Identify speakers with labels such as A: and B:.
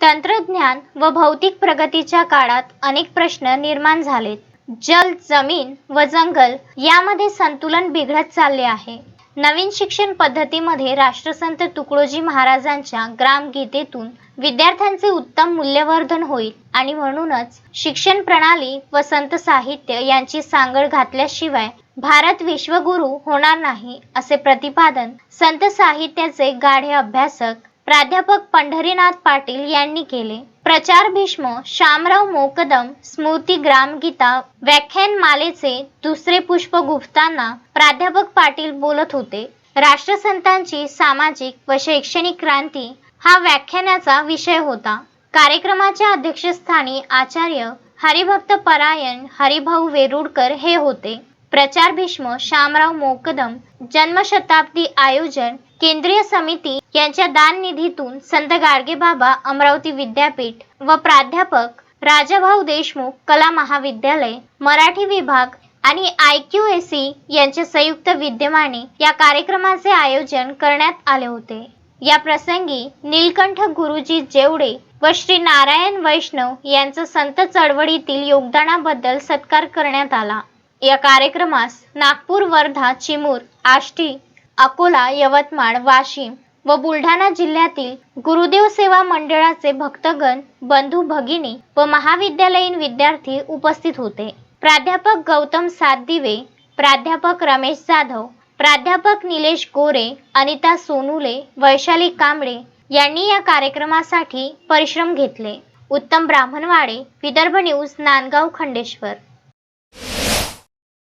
A: तंत्रज्ञान व भौतिक प्रगतीच्या काळात अनेक प्रश्न निर्माण झालेत. जल जमीन व जंगल यामध्ये संतुलन बिघडत चालले आहे. नवीन शिक्षण पद्धतीमध्ये राष्ट्रसंत तुकडोजी महाराजांच्या ग्रामगीतेतून विद्यार्थ्यांचे उत्तम मूल्यवर्धन होईल आणि म्हणूनच शिक्षण प्रणाली व संत साहित्य यांची सांगड घातल्याशिवाय भारत विश्वगुरु होणार नाही असे प्रतिपादन संत साहित्याचे गाढे अभ्यासक प्राध्यापक पंढरीनाथ पाटील यांनी केले. प्रचार भीष्म शामराव मोकदम स्मृती ग्रामगीता व्याख्यानमालेचे दुसरे पुष्प गुफताना प्राध्यापक पाटील बोलत होते. राष्ट्रसंतांची सामाजिक व शैक्षणिक क्रांती हा व्याख्यानाचा विषय होता. कार्यक्रमाच्या अध्यक्षस्थानी आचार्य हरिभक्त परायण हरिभाऊ वेरुडकर हे होते. प्रचार भीष्म शामराव मोकदम जन्मशताब्दी आयोजन केंद्रीय समिती यांच्या दान निधीतून संत गाडगेबाबा अमरावती विद्यापीठ व प्राध्यापक राजाभाऊ देशमुख कला महाविद्यालय मराठी विभाग आणि आय क्यू एस सी यांच्या संयुक्त विद्यमाने या कार्यक्रमाचे आयोजन करण्यात आले होते. या प्रसंगी नीलकंठ गुरुजी जेवडे व श्री नारायण वैष्णव यांचं संत चळवळीतील योगदानाबद्दल सत्कार करण्यात आला. या कार्यक्रमास नागपूर वर्धा चिमूर आष्टी अकोला यवतमाळ वाशिम व बुलढाणा जिल्ह्यातील गुरुदेव सेवा मंडळाचे भक्तगण बंधू भगिनी व महाविद्यालयीन विद्यार्थी उपस्थित होते. प्राध्यापक गौतम सातदिवे प्राध्यापक रमेश जाधव प्राध्यापक निलेश गोरे अनिता सोनुले वैशाली कांबळे यांनी या कार्यक्रमासाठी परिश्रम घेतले. उत्तम ब्राह्मणवाडे विदर्भ न्यूज नांदगाव खंडेश्वर.